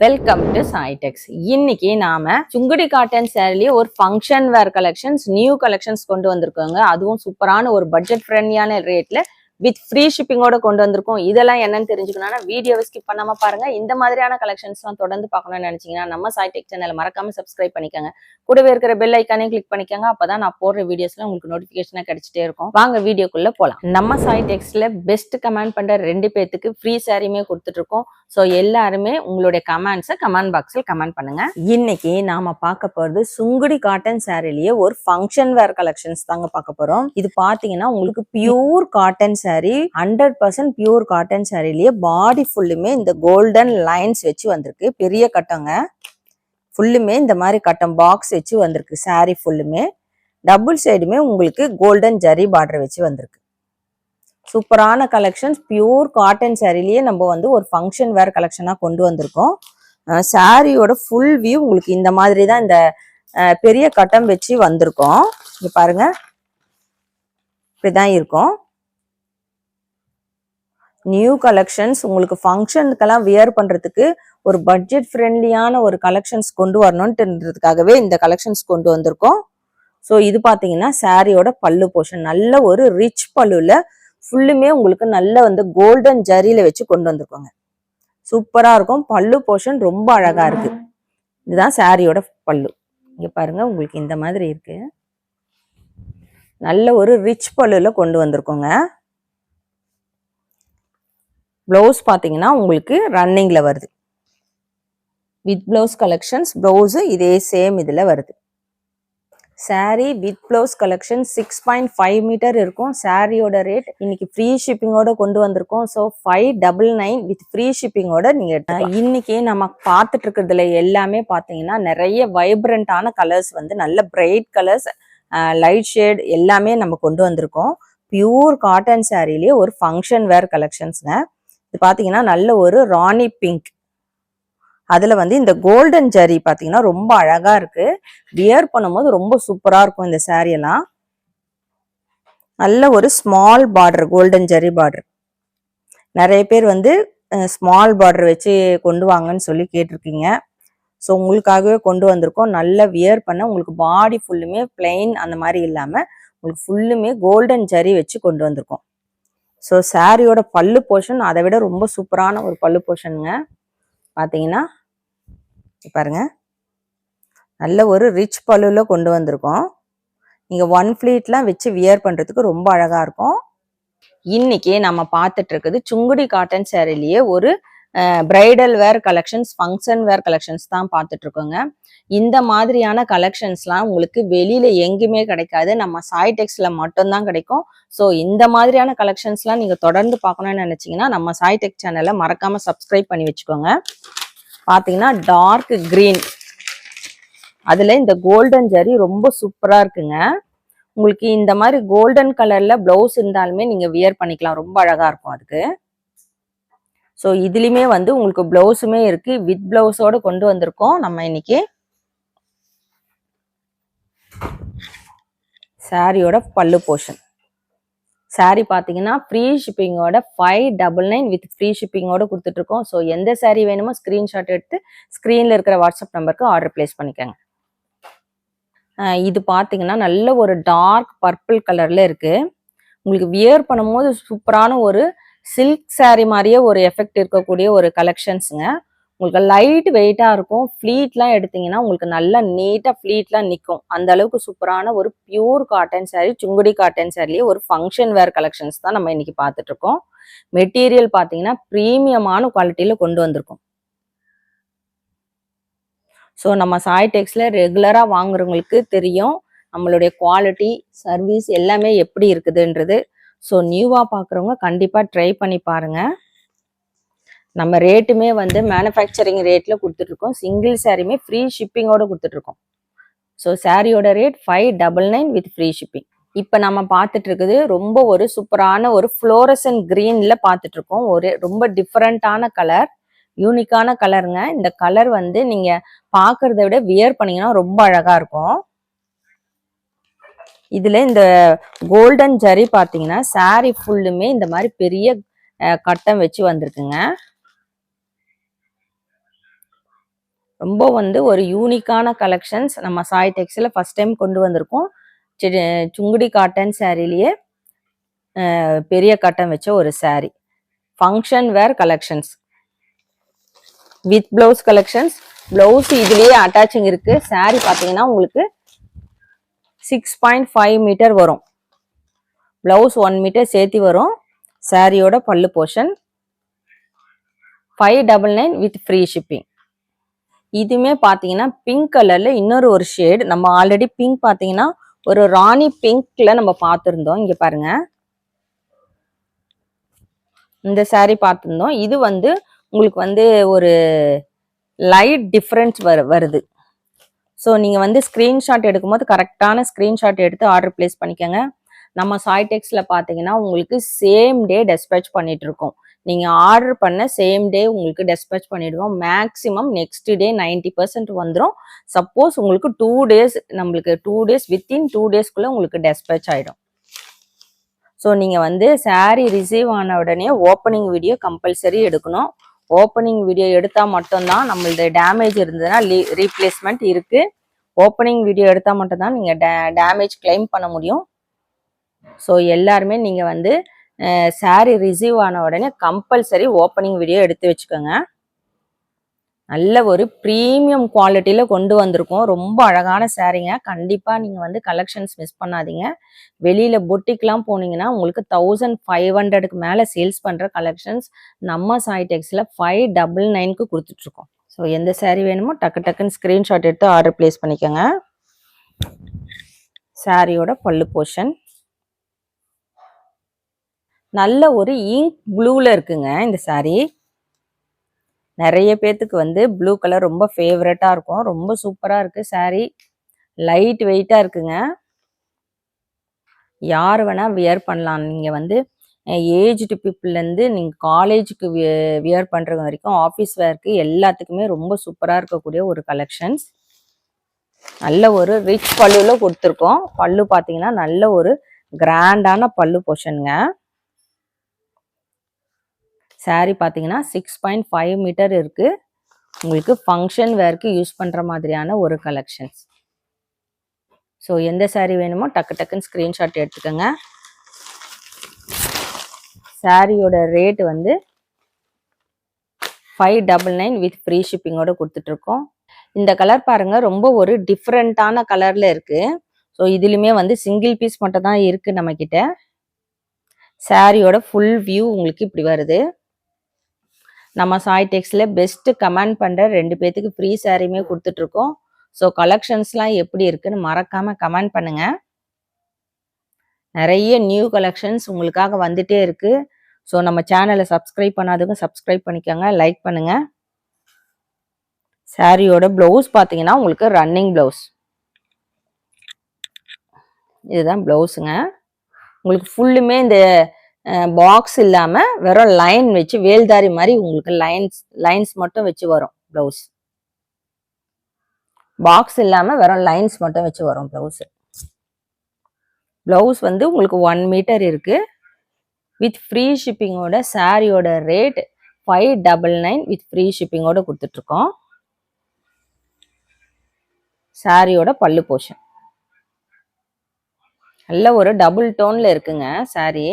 Welcome to சாய்டெக்ஸ் இன்னைக்கு நாம Sungudi cotton சேரீலயே ஒரு function wear collections new collections கொண்டு வந்திருக்கோங்க. அதுவும் சூப்பரான ஒரு பட்ஜெட் ஃப்ரெண்ட்லியான ரேட்ல வித் ஃப்ரீ ஷிப்பிங்கோட கொண்டு வந்திருக்கோம். இதெல்லாம் என்னன்னு தெரிஞ்சுக்கணும்னா வீடியோவை ஸ்கிப் பண்ணாம பாருங்க. இந்த மாதிரியான கலெக்ஷன்ஸ்லாம் தொடர்ந்து பார்க்கணும்னு நினைச்சீங்கன்னா நம்ம சாய்டெக் சேனலை மறக்காம சப்ஸ்கிரைப் பண்ணிக்கோங்க. கூடவே இருக்கிற பெல் ஐக்கானே கிளிக் பண்ணிக்கோங்க. அப்பதான் நான் போடுற வீடியோஸ்ல உங்களுக்கு நோட்டிபிகேஷனா கிடைச்சிட்டே இருக்கும். வாங்க வீடியோக்குள்ள போலாம். நம்ம சாய்டெக்ஸ்ல பெஸ்ட் கமெண்ட் பண்ற ரெண்டு பேத்துக்கு ஃப்ரீ சாரியுமே கொடுத்துட்டு இருக்கோம் ஸோ எல்லாருமே உங்களுடைய கமெண்ட்ஸை கமெண்ட் பாக்ஸில் கமெண்ட் பண்ணுங்க. இன்னைக்கு நாம பார்க்க போறது சுங்குடி காட்டன் சாரிலேயே ஒரு ஃபங்க்ஷன் வேர் கலெக்ஷன்ஸ் தாங்க பார்க்க போறோம். இது பாத்தீங்கன்னா உங்களுக்கு pure cotton saree hundred percent pure cotton சாரிலேயே body ஃபுல்லுமே இந்த கோல்டன் லைன்ஸ் வச்சு வந்திருக்கு. பெரிய கட்டங்க. ஃபுல்லுமே இந்த மாதிரி கட்டம் பாக்ஸ் வச்சு வந்திருக்கு. சாரி ஃபுல்லுமே டபுள் சைடுமே உங்களுக்கு கோல்டன் ஜரி பார்டர் வச்சு வந்திருக்கு. சூப்பரான கலெக்ஷன்ஸ் பியூர் காட்டன் சாரிலேயே நம்ம வந்து ஒரு ஃபங்க்ஷன் வேர் கலெக்ஷனாக கொண்டு வந்திருக்கோம். சாரியோட ஃபுல் வியூ உங்களுக்கு இந்த மாதிரி தான் இந்த பெரிய கட்டம் வச்சு வந்திருக்கோம். இங்க பாருங்க. இப்படிதான் இருக்கும். நியூ கலெக்ஷன்ஸ் உங்களுக்கு ஃபங்க்ஷனுக்கெல்லாம் வியர் பண்ணுறதுக்கு ஒரு பட்ஜெட் ஃப்ரெண்ட்லியான ஒரு கலெக்ஷன்ஸ் கொண்டு வரணும்ன்றதுக்காகவே இந்த கலெக்ஷன்ஸ் கொண்டு வந்திருக்கோம். ஸோ இது பார்த்தீங்கன்னா சாரியோட பல்லு போர்ஷன் நல்ல ஒரு ரிச் பல்லுல ஃபுல்லுமே உங்களுக்கு நல்ல வந்து கோல்டன் ஜரியில வச்சு கொண்டு வந்திருக்கோங்க. சூப்பராக இருக்கும். பல்லு போர்ஷன் ரொம்ப அழகா இருக்கு. இதுதான் சாரியோட பல்லு. இங்கே பாருங்க உங்களுக்கு இந்த மாதிரி இருக்கு. நல்ல ஒரு ரிச் பல்லுல கொண்டு வந்திருக்கோங்க. ப்ளவுஸ் பார்த்தீங்கன்னா உங்களுக்கு ரன்னிங்கில் வருது. வித் ப்ளவுஸ் கலெக்ஷன்ஸ் ப்ளவுஸு இதே சேம் இதில் வருது. Saree with blouse collection six point five meter இருக்கும். சாரியோட ரேட் இன்னைக்கு ஃப்ரீ ஷிப்பிங்கோட கொண்டு வந்திருக்கோம். So five double nine with free ஷிப்பிங்கோட நீங்க இன்னைக்கு நம்ம பார்த்துட்டு இருக்கிறதுல எல்லாமே பார்த்தீங்கன்னா நிறைய வைப்ரண்டான கலர்ஸ் வந்து நல்ல பிரைட் கலர்ஸ் லைட் ஷேட் எல்லாமே நம்ம கொண்டு வந்திருக்கோம். பியூர் காட்டன் சாரிலேயே ஒரு ஃபங்க்ஷன் வேர் கலெக்ஷன்ஸ்ங்க இது பார்த்தீங்கன்னா நல்ல ஒரு ராணி பிங்க் அதில் வந்து இந்த கோல்டன் ஜரி பார்த்தீங்கன்னா ரொம்ப அழகாக இருக்குது வியர் பண்ணும்போது ரொம்ப சூப்பராக இருக்கும் இந்த சாரியெல்லாம் எல்லாம். நல்ல ஒரு small border golden zari border நிறைய பேர் வந்து ஸ்மால் பார்டர் வச்சு கொண்டு வாங்கன்னு சொல்லி கேட்டிருக்கீங்க. ஸோ உங்களுக்காகவே கொண்டு வந்திருக்கோம். நல்லா வியர் பண்ண உங்களுக்கு பாடி ஃபுல்லுமே பிளெயின் அந்த மாதிரி இல்லாமல் உங்களுக்கு ஃபுல்லுமே கோல்டன் ஜரி வச்சு கொண்டு வந்திருக்கோம். ஸோ சாரியோட பல்லு போர்ஷன் அதை விட ரொம்ப சூப்பரான ஒரு பல்லு போர்ஷனுங்க பார்த்தீங்கன்னா பாருங்க. நல்ல ஒரு ரிச் பல்லுல கொண்டு வந்திருக்கோம். நீங்கள் ஒன் ஃப்ளீட்லாம் வச்சு வியர் பண்ணுறதுக்கு ரொம்ப அழகாக இருக்கும். இன்னைக்கு நம்ம பார்த்துட்டு இருக்குது சுங்குடி காட்டன் சேரீலேயே ஒரு bridal wear collections function wear collections தான் பார்த்துட்டு இருக்கோங்க இந்த மாதிரியான கலெக்ஷன்ஸ்லாம் உங்களுக்கு வெளியில எங்கேயுமே கிடைக்காது. நம்ம சாய்டெக்ஸ்ல மட்டும்தான் கிடைக்கும். ஸோ இந்த மாதிரியான கலெக்ஷன்ஸ்லாம் நீங்க தொடர்ந்து பார்க்கணும்னு நினைச்சீங்கன்னா நம்ம சாய்டெக் சேனலை மறக்காம சப்ஸ்கிரைப் பண்ணி வச்சுக்கோங்க. பாத்தீங்கன்னா டார்க் கிரீன் அதுல இந்த கோல்டன் ஜரி ரொம்ப சூப்பரா இருக்குங்க. உங்களுக்கு இந்த மாதிரி கோல்டன் கலர்ல பிளவுஸ் இருந்தாலுமே நீங்க வியர் பண்ணிக்கலாம். ரொம்ப அழகா இருக்கும் அதுக்கு. ஸோ இதுலேயுமே வந்து உங்களுக்கு ப்ளவுஸுமே இருக்குது வித் ப்ளவுஸோடு கொண்டு வந்திருக்கோம். நம்ம இன்னைக்கு சாரியோட பல்லு போர்ஷன் saree பார்த்தீங்கன்னா free ஷிப்பிங்கோட five double nine with free ஷிப்பிங்கோட கொடுத்துட்ருக்கோம். ஸோ எந்த சாரீ வேணுமோ ஸ்க்ரீன்ஷாட் எடுத்து ஸ்க்ரீனில் இருக்கிற வாட்ஸ்அப் நம்பருக்கு ஆர்டர் ப்ளேஸ் பண்ணிக்கோங்க. இது பார்த்தீங்கன்னா நல்ல ஒரு டார்க் பர்பிள் கலரில் இருக்குது உங்களுக்கு வியர் பண்ணும்போது சூப்பரான ஒரு சில்க் saree மாதிரியே ஒரு எஃபெக்ட் இருக்கக்கூடிய ஒரு கலெக்ஷன்ஸுங்க உங்களுக்கு லைட் வெயிட்டாக இருக்கும். ஃப்ளீட்லாம் எடுத்தீங்கன்னா உங்களுக்கு நல்லா நீட்டாக ஃப்ளீட்லாம் நிற்கும் அந்த அளவுக்கு சூப்பரான ஒரு pure cotton saree Sungudi cotton சாரிலேயே ஒரு ஃபங்க்ஷன் வேர் கலெக்ஷன்ஸ் தான் நம்ம இன்னைக்கு பார்த்துட்டு இருக்கோம். மெட்டீரியல் பார்த்தீங்கன்னா ப்ரீமியமான குவாலிட்டியில் கொண்டு வந்திருக்கோம். ஸோ நம்ம சாய் டெக்ஸில் ரெகுலராக வாங்குறவங்களுக்கு தெரியும் நம்மளுடைய குவாலிட்டி சர்வீஸ் எல்லாமே எப்படி இருக்குதுன்றது. ஸோ நியூவாக பார்க்குறவங்க கண்டிப்பாக ட்ரை பண்ணி பாருங்க. நம்ம ரேட்டுமே வந்து மேனுஃபேக்சரிங் ரேட்டில் கொடுத்துட்ருக்கோம். சிங்கிள் சாரியுமே ஃப்ரீ ஷிப்பிங்கோட கொடுத்துட்ருக்கோம். ஸோ சாரியோட rate five double nine with free shipping இப்போ நம்ம பார்த்துட்டு இருக்குது ரொம்ப ஒரு சூப்பரான ஒரு ஃப்ளோரசன் க்ரீனில் பார்த்துட்டு இருக்கோம் ஒரு ரொம்ப டிஃப்ரெண்ட்டான கலர் யூனிக்கான கலருங்க இந்த கலர் வந்து நீங்கள் பார்க்குறத விட வியர் பண்ணீங்கன்னா ரொம்ப அழகாக இருக்கும். இதில் இந்த கோல்டன் ஜரி பார்த்தீங்கன்னா சாரி ஃபுல்லுமே இந்த மாதிரி பெரிய கட்டம் வச்சு வந்திருக்குங்க. ரொம்ப வந்து ஒரு யூனிக்கான கலெக்ஷன்ஸ் நம்ம சாய் டெக்ஸில் ஃபஸ்ட் டைம் கொண்டு வந்திருக்கோம். சுங்குடி காட்டன் சாரிலேயே பெரிய கட்டம் வச்ச ஒரு saree function wear collections with blouse collections blouse இதுலேயே அட்டாச்சிங் இருக்குது சாரி பார்த்தீங்கன்னா உங்களுக்கு சிக்ஸ் பாயிண்ட் ஃபைவ் மீட்டர் வரும். பிளவுஸ் ஒன் மீட்டர் சேர்த்து வரும். சாரியோட pallu portion five double nine with free shipping இதுவுமே பார்த்தீங்கன்னா பிங்க் கலரில் இன்னொரு ஒரு ஷேட் நம்ம ஆல்ரெடி பிங்க் பார்த்தீங்கன்னா ஒரு ராணி பிங்க்ல நம்ம பார்த்துருந்தோம். இங்கே பாருங்க. இந்த சாரீ பார்த்துருந்தோம். இது வந்து உங்களுக்கு வந்து ஒரு லைட் டிஃப்ரென்ஸ் வரு வருது. ஸோ நீங்கள் வந்து ஸ்க்ரீன்ஷாட் எடுக்கும்போது கரெக்டான ஸ்க்ரீன்ஷாட் எடுத்து ஆர்டர் ப்ளேஸ் பண்ணிக்கோங்க. நம்ம சாய்டெக்ஸில் பார்த்தீங்கன்னா உங்களுக்கு சேம் டே டெஸ்பேச் பண்ணிட்டு இருக்கோம் நீங்கள் ஆர்டர் பண்ண சேம் டே உங்களுக்கு டெஸ்பேச் பண்ணிடுவோம். Maximum next day ninety percent வந்துடும் சப்போஸ் உங்களுக்கு டூ டேஸ் நம்மளுக்கு டூ டேஸ் வித்தின் டூ டேஸ்க்குள்ளே உங்களுக்கு டெஸ்பேச் ஆகிடும் ஸோ நீங்கள் வந்து சாரீ ரிசீவ் ஆன உடனே ஓப்பனிங் வீடியோ கம்பல்சரி எடுக்கணும். ஓப்பனிங் வீடியோ எடுத்தால் மட்டும்தான் நம்மளது டேமேஜ் இருந்ததுன்னா ரீப்ளேஸ்மெண்ட் இருக்குது ஓப்பனிங் வீடியோ எடுத்தால் மட்டும்தான் நீங்கள் டே டேமேஜ் கிளைம் பண்ண முடியும். ஸோ எல்லாருமே நீங்கள் வந்து saree ரிசீவ் ஆன உடனே கம்பல்சரி ஓப்பனிங் வீடியோ எடுத்து வச்சுக்கோங்க. நல்ல ஒரு ப்ரீமியம் குவாலிட்டியில் கொண்டு வந்திருக்கோம். ரொம்ப அழகான சேரீங்க கண்டிப்பாக நீங்கள் வந்து கலெக்ஷன்ஸ் மிஸ் பண்ணாதீங்க. வெளியில் பொட்டிக்லாம் போனீங்கன்னா உங்களுக்கு தௌசண்ட் ஃபைவ் ஹண்ட்ரடுக்கு மேலே சேல்ஸ் பண்ணுற கலெக்ஷன்ஸ் நம்ம சாய்டெக்ஸில் ஃபைவ் டபுள் நைனுக்கு கொடுத்துட்ருக்கோம். ஸோ எந்த சேரீ வேணுமோ டக்கு டக்குன்னு ஸ்க்ரீன்ஷாட் எடுத்து ஆர்டர் ப்ளேஸ் பண்ணிக்கோங்க. சாரியோட பல்லு போர்ஷன் நல்ல ஒரு இங்க் ப்ளூவில் இருக்குங்க இந்த சாரீ நிறைய பேர்த்துக்கு வந்து ப்ளூ கலர் ரொம்ப ஃபேவரட்டாக இருக்கும். ரொம்ப சூப்பராக இருக்குது saree. லைட் வெயிட்டாக இருக்குங்க. யார் வேணால் வியர் பண்ணலாம். நீங்கள் வந்து ஏஜ்டு பீப்புளேருந்து நீங்கள் காலேஜுக்கு வியர் பண்ணுறது வரைக்கும் ஆஃபீஸ் வேர்க்கு எல்லாத்துக்குமே ரொம்ப சூப்பராக இருக்கக்கூடிய ஒரு கலெக்ஷன்ஸ் நல்ல ஒரு ரிச் பல்லுவில் கொடுத்துருக்கோம். பல்லு பார்த்தீங்கன்னா நல்ல ஒரு கிராண்டான பல்லு போர்ஷனுங்க சாரீ பார்த்தீங்கன்னா சிக்ஸ் பாயிண்ட் ஃபைவ் மீட்டர் இருக்குது உங்களுக்கு ஃபங்க்ஷன் வேர்க்கு யூஸ் பண்ணுற மாதிரியான ஒரு கலெக்ஷன்ஸ் ஸோ எந்த சாரீ வேணுமோ டக்கு டக்குன்னு ஸ்க்ரீன்ஷாட் எடுத்துக்கோங்க. சாரியோட ரேட் வந்து five double nine with free ஷிப்பிங்கோட கொடுத்துட்ருக்கோம். இந்த கலர் பாருங்கள் ரொம்ப ஒரு டிஃப்ரெண்ட்டான கலரில் இருக்குது ஸோ இதுலையுமே வந்து சிங்கிள் பீஸ் மட்டும் தான் இருக்குது நம்மக்கிட்ட சாரியோட ஃபுல் வியூ உங்களுக்கு இப்படி வருது. நம்ம சாய் டெக்ஸில் பெஸ்ட்டு கமெண்ட் பண்ணுற ரெண்டு பேர்த்துக்கு ஃப்ரீ சாரியுமே கொடுத்துட்ருக்கோம். ஸோ கலெக்ஷன்ஸ்லாம் எப்படி இருக்குன்னு மறக்காமல் கமெண்ட் பண்ணுங்கள் நிறைய நியூ கலெக்ஷன்ஸ் உங்களுக்காக வந்துட்டே இருக்குது ஸோ நம்ம சேனலை சப்ஸ்கிரைப் பண்ணாதவங்க சப்ஸ்கிரைப் பண்ணிக்கோங்க லைக் பண்ணுங்கள் சாரியோட ப்ளவுஸ் பார்த்தீங்கன்னா உங்களுக்கு ரன்னிங் ப்ளவுஸ் இதுதான் ப்ளவுஸுங்க உங்களுக்கு ஃபுல்லுமே இந்த பாக்ஸ் இல்லாமல் வெறும் லைன் வச்சு வேல்தாரி மாதிரி உங்களுக்கு லைன்ஸ் லைன்ஸ் மட்டும் வச்சு வரும் ப்ளவுஸ் பாக்ஸ் இல்லாமல் வெறும் லைன்ஸ் மட்டும் வச்சு வரும் ப்ளவுஸ் ப்ளவுஸ் வந்து உங்களுக்கு ஒன் மீட்டர் இருக்குது வித் ஃப்ரீ ஷிப்பிங்கோட சாரியோட rate five double nine with free ஷிப்பிங்கோட கொடுத்துட்ருக்கோம். சாரியோட பல்லு போஷன் நல்ல ஒரு டபுள் டோனில் இருக்குங்க சாரி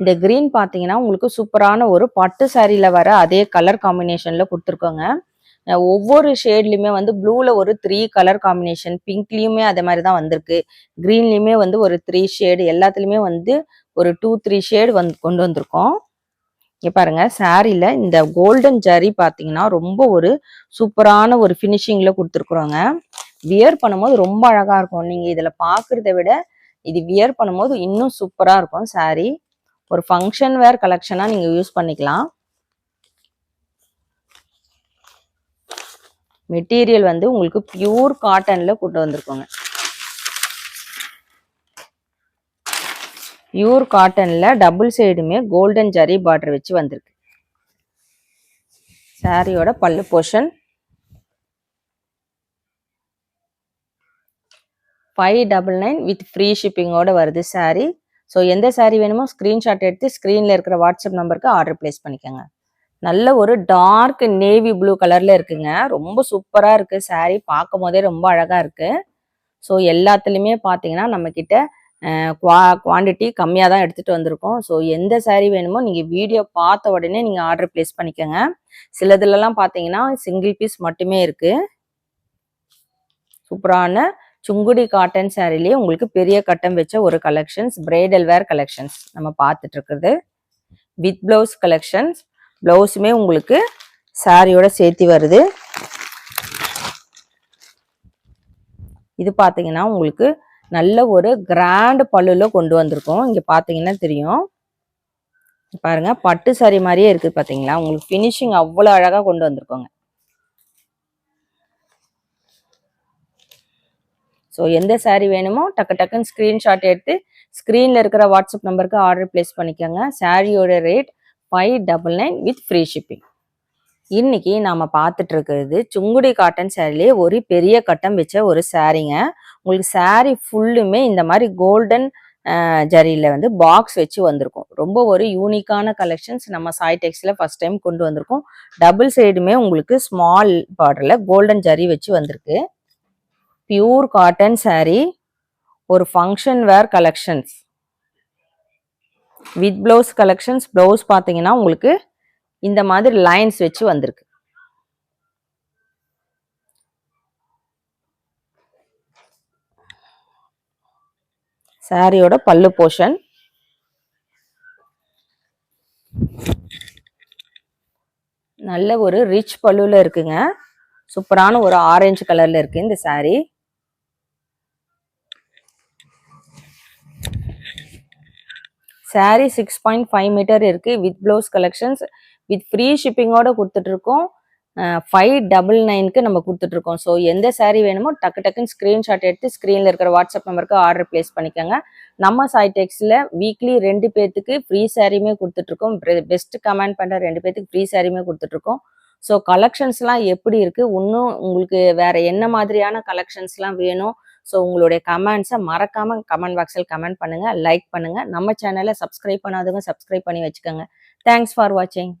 இந்த கிரீன் பார்த்தீங்கன்னா உங்களுக்கு சூப்பரான ஒரு பட்டு சாரியில் வர அதே கலர் காம்பினேஷன்ல கொடுத்துருக்கோங்க. ஒவ்வொரு ஷேட்லையுமே வந்து ப்ளூல ஒரு த்ரீ கலர் காம்பினேஷன் பிங்க்லயுமே அதே மாதிரி தான் வந்திருக்கு. க்ரீன்லேயுமே வந்து ஒரு த்ரீ ஷேடு எல்லாத்துலயுமே வந்து ஒரு டூ த்ரீ ஷேடு வந்து கொண்டு வந்திருக்கோம். இங்க பாருங்க சாரில இந்த கோல்டன் ஜரி பார்த்தீங்கன்னா ரொம்ப ஒரு சூப்பரான ஒரு ஃபினிஷிங்கில் கொடுத்துருக்குறோங்க. வியர் பண்ணும்போது ரொம்ப அழகா இருக்கும். நீங்க இதுல பாக்குறத விட இது வியர் பண்ணும்போது இன்னும் சூப்பரா இருக்கும் saree. ஒரு ஃபங்க்ஷன் வேர் கலெக்ஷனாக நீங்கள் யூஸ் பண்ணிக்கலாம். மெட்டீரியல் வந்து உங்களுக்கு பியூர் காட்டனில் கொண்டு வந்திருக்கோங்க. பியூர் காட்டனில் டபுள் சைடுமே கோல்டன் ஜரி பார்டர் வச்சு வந்திருக்கு. சாரியோட pallu portion five double nine with free ஷிப்பிங்கோட வருது சாரீ ஸோ எந்த சாரீ வேணுமோ ஸ்க்ரீன்ஷாட் எடுத்து ஸ்க்ரீனில் இருக்கிற வாட்ஸ்அப் நம்பருக்கு ஆர்டர் ப்ளேஸ் பண்ணிக்கோங்க. நல்ல ஒரு டார்க் நேவி ப்ளூ கலரில் இருக்குங்க. ரொம்ப சூப்பராக இருக்குது சாரீ பார்க்கும் போதே ரொம்ப அழகாக இருக்குது ஸோ எல்லாத்துலேயுமே பார்த்தீங்கன்னா நம்மக்கிட்ட குவா குவான்டிட்டி கம்மியாக தான் எடுத்துகிட்டு வந்திருக்கோம். ஸோ எந்த சாரீ வேணுமோ நீங்கள் வீடியோ பார்த்த உடனே நீங்கள் ஆர்டர் ப்ளேஸ் பண்ணிக்கோங்க. சிலதுலலாம் பார்த்தீங்கன்னா சிங்கிள் பீஸ் மட்டுமே இருக்குது சூப்பரான சுங்குடி காட்டன் சாரிலேயே உங்களுக்கு பெரிய கட்டம் வச்ச ஒரு கலெக்ஷன்ஸ் பிரைடல் வேர் கலெக்ஷன்ஸ் நம்ம பார்த்துட்டு இருக்கிறது. வித் பிளவுஸ் கலெக்ஷன்ஸ் பிளவுஸுமே உங்களுக்கு சாரியோட சேர்த்து வருது. இது பார்த்தீங்கன்னா உங்களுக்கு நல்ல ஒரு கிராண்ட் பல்லுல கொண்டு வந்திருக்கோம். இங்கே பார்த்தீங்கன்னா தெரியும். பாருங்க பட்டு சாரி மாதிரியே இருக்குது பார்த்தீங்களா? உங்களுக்கு ஃபினிஷிங் அவ்வளோ அழகாக கொண்டு வந்திருக்கோங்க. ஸோ எந்த saree வேணுமோ டக்கு டக்குன்னு ஸ்க்ரீன்ஷாட் எடுத்து ஸ்க்ரீனில் இருக்கிற வாட்ஸ்அப் நம்பருக்கு ஆர்டர் ப்ளேஸ் பண்ணிக்கோங்க. சாரியோட rate five double nine with free shipping இன்னைக்கு நாம் பார்த்துட்டு இருக்கிறது சுங்குடி காட்டன் சேரீலே ஒரு பெரிய கட்டம் வச்ச ஒரு சாரீங்க உங்களுக்கு சாரீ ஃபுல்லுமே இந்த மாதிரி கோல்டன் ஜரியில் வந்து பாக்ஸ் வச்சு வந்திருக்கும். ரொம்ப ஒரு யூனிக்கான கலெக்ஷன்ஸ் நம்ம சாய் டெக்ஸில் ஃபர்ஸ்ட் டைம் கொண்டு வந்திருக்கோம். டபுள் சைடுமே உங்களுக்கு ஸ்மால் பார்டரில் கோல்டன் ஜரி வச்சு வந்திருக்கு. பியூர் காட்டன் சாரீ ஒரு function wear collections with blouse collections blouse பார்த்தீங்கன்னா உங்களுக்கு இந்த மாதிரி லைன்ஸ் வச்சு வந்திருக்கு. சாரியோட பல்லு போர்ஷன் நல்ல ஒரு ரிச் பல்லுல இருக்குங்க. சூப்பரான ஒரு ஆரஞ்சு கலர்ல இருக்கு இந்த saree saree six point five meter இருக்கு with blouse collections with free ஷிப்பிங்கோட கொடுத்துட்டு இருக்கோம் ஃபைவ் டபுள் நைனுக்கு நம்ம கொடுத்துட்டு இருக்கோம் ஸோ எந்த சாரீ வேணுமோ டக்கு டக்குன்னு ஸ்க்ரீன்ஷாட் எடுத்து ஸ்க்ரீனில் இருக்கிற வாட்ஸ்அப் நம்பருக்கு ஆர்டர் ப்ளேஸ் பண்ணிக்கோங்க. நம்ம சாய்டெக்ஸில் வீக்லி ரெண்டு பேர்த்துக்கு ஃப்ரீ சாரியுமே கொடுத்துட்ருக்கோம் பெஸ்ட்டு பெஸ்ட் கமெண்ட் பண்ணுற ரெண்டு பேர்த்துக்கு ஃப்ரீ சாரியுமே கொடுத்துட்ருக்கோம் ஸோ கலெக்ஷன்ஸ்லாம் எப்படி இருக்குது இன்னும் உங்களுக்கு வேறு என்ன மாதிரியான கலெக்ஷன்ஸ்லாம் வேணும்? ஸோ உங்களுடைய கமெண்ட்ஸை மறக்காம கமெண்ட் பாக்ஸில் கமெண்ட் பண்ணுங்க லைக் பண்ணுங்க. நம்ம சேனலை சப்ஸ்கிரைப் பண்ணாதவங்க சப்ஸ்கிரைப் பண்ணி வச்சுக்கோங்க. தேங்க்ஸ் ஃபார் வாட்சிங்